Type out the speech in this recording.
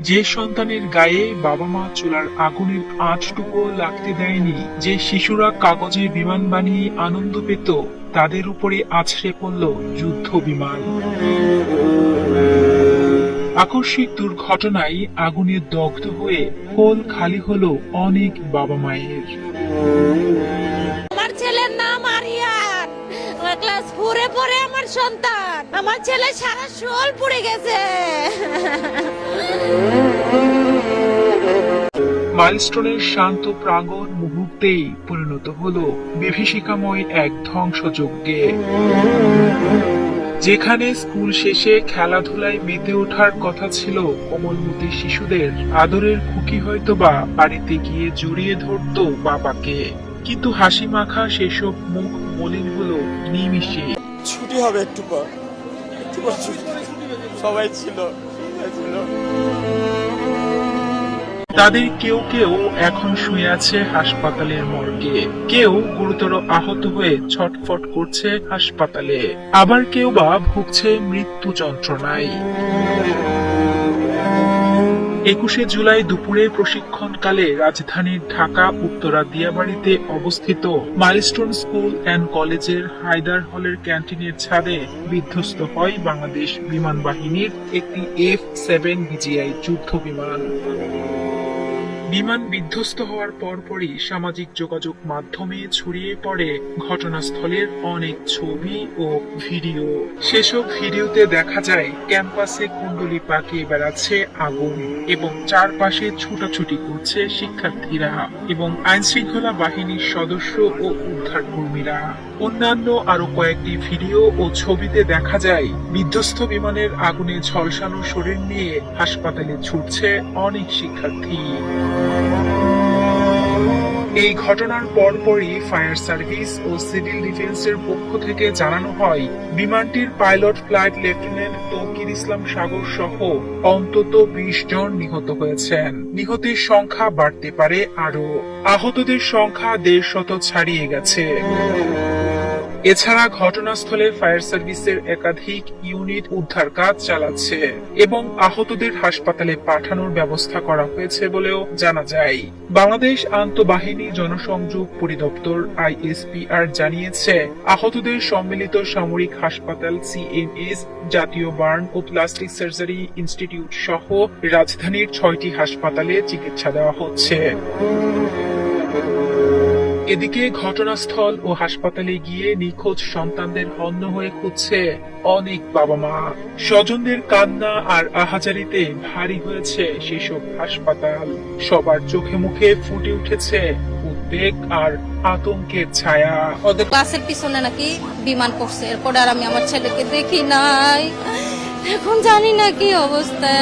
যে সন্তানের গায়ে বাবা মা চুলার আগুনের আঁচটুকু লাগতে দেয়নি, যে শিশুরা কাগজে বিমান বানিয়ে আনন্দ পেত, তাদের উপরে আছড়ে পড়ল যুদ্ধ বিমান। আকস্মিক দুর্ঘটনায় আগুনে দগ্ধ হয়ে কোল খালি হলো অনেক বাবা মায়ের আমার ছেলের নাম আরিয়ান। ক্লাস ফোরে পড়ে আমার সন্তান। আমার ছেলে সারা শোল পুড়ে গেছে। মাইলস্টোনের শান্ত প্রাঙ্গণ মুহূর্তেই পরিণত হলো বিভীষিকাময় এক ধ্বংসযজ্ঞে। যেখানে স্কুল শেষে খেলাধুলায় মেতে ওঠার কথা ছিল কোমলমতি শিশুদের। আদরের খুকি হয়তোবা বাড়িতে গিয়ে জড়িয়ে ধরতো বাবাকে। কিন্তু হাসি মাখা সেসব মুখ মলিন হলো নিমিষে। ছুটি হবে একটু পর। সবাই ছিল। তাদের কেউ কেউ এখন শুয়ে আছে হাসপাতালের মর্গে। কেউ গুরুতর আহত হয়ে ছটফট করছে হাসপাতালে। আবার কেউ বা ভুগছে মৃত্যু যন্ত্রণায়। একুশে জুলাই দুপুরে প্রশিক্ষণকালে রাজধানীর ঢাকা, উত্তরা দিয়াবাড়িতে অবস্থিত মাইলস্টোন স্কুল অ্যান্ড কলেজের হায়দার হলের ক্যান্টিনের ছাদে বিধ্বস্ত হয় বাংলাদেশ বিমান বাহিনীর একটি এফ সেভেন বিজিআই যুদ্ধ বিমান। বিমান বিধ্বস্ত হওয়ার পরপরই সামাজিক যোগাযোগ মাধ্যমে ছড়িয়ে পড়ে ঘটনাস্থলের অনেক ছবি ও ভিডিও। সেসব ভিডিওতে দেখা যায়, ক্যাম্পাসে কুণ্ডলি পাকিয়ে বেড়াচ্ছে আগুন এবং চারপাশে ছুটাছুটি করছে শিক্ষার্থীরা এবং আইনশৃঙ্খলা বাহিনীর সদস্য ও উদ্ধার কর্মীরা অন্যান্য আরও কয়েকটি ভিডিও ও ছবিতে দেখা যায়, বিধ্বস্ত বিমানের আগুনে ঝলসানো শরীর নিয়ে হাসপাতালে ছুটছে অনেক শিক্ষার্থী। এই ঘটনার পরপরই ফায়ার সার্ভিস ও সিভিল ডিফেন্সের পক্ষ থেকে জানানো হয়, বিমানটির pilot flight lieutenant Toukir Islam Sagar সহ অন্তত বিশ জন নিহত হয়েছেন। নিহতের সংখ্যা বাড়তে পারে আরও আহতদের সংখ্যা দেড় শত ছাড়িয়ে গেছে। এছাড়া ঘটনাস্থলে ফায়ার সার্ভিসের একাধিক ইউনিট উদ্ধার কাজ চালাচ্ছে এবং আহতদের হাসপাতালে পাঠানোর ব্যবস্থা করা হয়েছে বলেও জানা যায়। বাংলাদেশ আন্তঃবাহিনী জনসংযোগ পরিদপ্তর আইএসপিআর জানিয়েছে, আহতদের সম্মিলিত সামরিক হাসপাতাল সিএমএস জাতীয় বার্ন ও প্লাস্টিক সার্জারি ইনস্টিটিউট সহ রাজধানীর ছয়টি হাসপাতালে চিকিৎসা দেওয়া হচ্ছে। এদিকে ঘটনাস্থল ও হাসপাতালে গিয়ে নিখোঁজ সন্তানদের হন্য হয়ে খুঁজছে অনেক বাবা মা। স্বজনদের কান্না আর আহাজারিতে ভারী হয়েছে সেসব হাসপাতাল। সবার চোখে মুখে ফুটে উঠেছে উদ্বেগ আর আতঙ্কের ছায়া। ওদের ক্লাসের পিছনে নাকি বিমান করছে এরপরে আর আমি আমার ছেলেকে দেখি নাই। এখন জানি না কি অবস্থা।